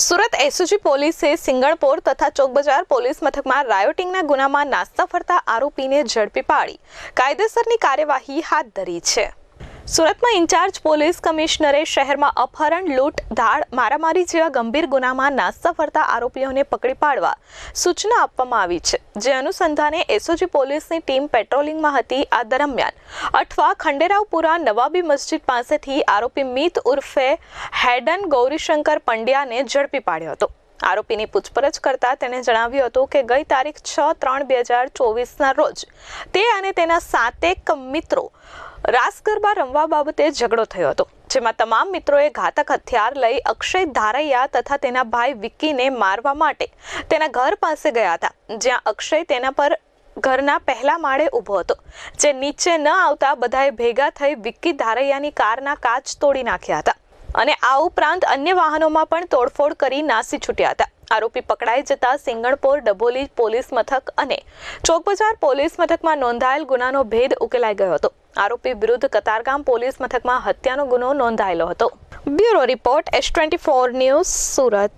Surat SOG પોલીસે સિંગણપોર તથા Chowkbazar police મથકમાં રાયોટિંગના ગુનામાં નાસ્તા ફરતા આરોપીને ઝડપી પાડી. કાયદેસરની કાર્યવાહી હાથ ધરી છે. સુરતમાં ઇન્ચાર્જ પોલીસ કમિશનરે શહેરમાં અપહરણ, લૂંટ, ધાડ, મારામારી જેવા ગંભીર ગુનામાં નાસ્તા ફરતા આરોપીઓને પકડી પાડવા સૂચના આપવામાં આવી છે. જે અનુસંધાને એસઓજી પોલીસની ટીમ પેટ્રોલિંગમાં હતી આ દરમિયાન. અઠવા ખંડેરાવપુરા નવાબી મસ્જિદ પાસેથી આરોપી મિત ઉર્ફે હેડન ગૌરીશંકર પંડ્યાને ઝડપી પાડ્યો હતો. આરોપીની પૂછપરછ કરતા તેણે જણાવ્યું હતું કે ગઈ તારીખ છ ત્રણ બે હજાર ચોવીસના રોજ તે અને તેના સાતેક મિત્રો રાસ ગરબા રમવા બાબતે ઝઘડો થયો હતો, જેમાં તમામ મિત્રોએ ઘાતક હથિયાર લઈ અક્ષય ધારૈયા તથા તેના ભાઈ વિક્કીને મારવા માટે તેના ઘર પાસે ગયા હતા, જ્યાં અક્ષય તેના પર ઘરના પહેલા માળે ઊભો હતો, જે નીચે ન આવતા બધાએ ભેગા થઈ વિક્કી ધારૈયાની કારના કાચ તોડી નાખ્યા હતા અને આ ઉપરાંત અન્ય વાહનોમાં પણ તોડફોડ કરી નાસી છૂટ્યા હતા. આરોપી પકડાઈ જતા સિંગણપોર, ડભોલી પોલીસ મથક અને ચોકબજાર પોલીસ મથકમાં નોંધાયેલ ગુનાનો ભેદ ઉકેલાઈ ગયો હતો. આરોપી વિરુદ્ધ કતારગામ પોલીસ મથકમાં હત્યાનો ગુનો નોંધાયેલો હતો. Bureau report, S twenty four news Surat.